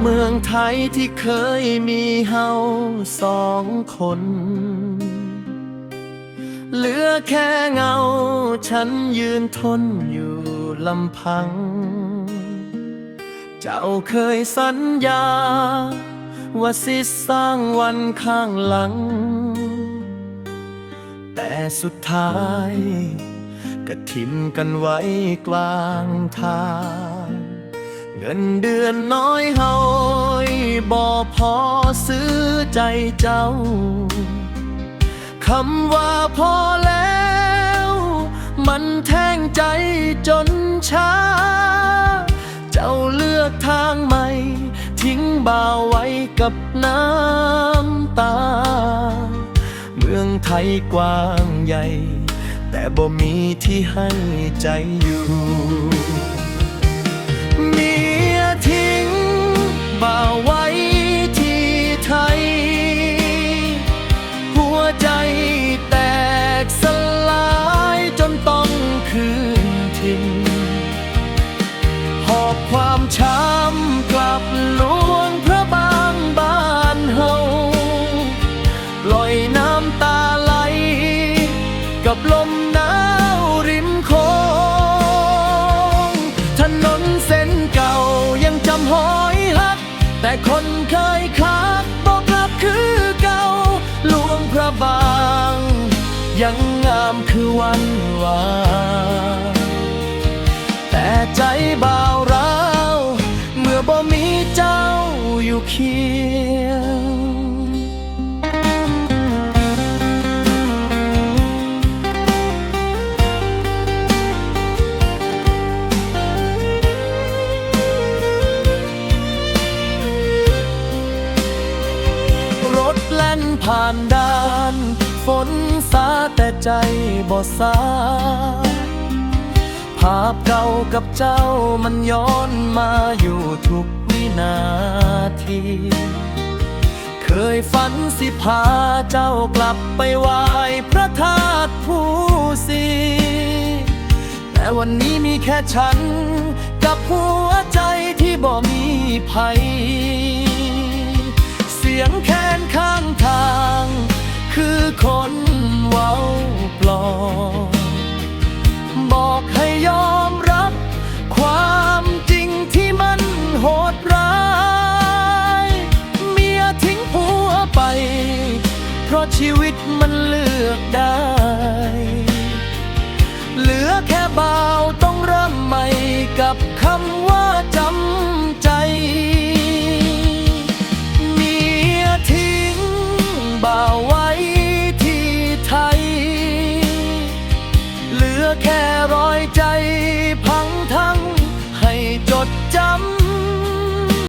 เมืองไทยที่เคยมีเฮาสองคน เหลือแค่เงา ฉันยืนทนอยู่ลำพัง เจ้าเคยสัญญา ว่าสิสร้างวันข้างหลัง แต่สุดท้าย ก็ทิ้มกันไว้กลางทาง งินเดือนน้อยเฮาบ่พอซื้อใจเจ้า คำว่าพอแล้ว มันแทงใจจนช้า เจ้าเลือกทางใหม่ ทิ้งบ่าวไว้กับน้ำตา เมืองไทยกว้างใหญ่ แต่บ่มีที่ให้ใจอยู่มี ช้ำกลับลวงพระบางบ้านเฮาปล่อยน้ำตาไหล กับลมหนาวริมโคงถนนเส้นเก่ายังจำหอยหัก แต่คนเคยคักบอกกลับคือเก่าลวงพระบาง ยังงามคือวันวานแต่ใจบ่าวร้ อยู่เคียงรถแล่นผ่านด่านฝนสาแต่ใจบ่สา ภาพเก่ากับเจ้ามันย้อนมาอยู่ทุก นาที เคยฝันสิพาเจ้ากลับไปไหว้พระธาตุผู้สีแต่วันนี้มีแค่ฉัน กับหัวใจที่บ่มีภัย เสียงแคนข้างทาง คือคนเว้าปลอม ราะชีวิตมันเลือกได้ เหลือแค่เบาต้องเริ่มใหม่กับคำว่าจำใจมีทิ้งบ่าวไว้ที่ไทย เหลือแค่รอยใจพัง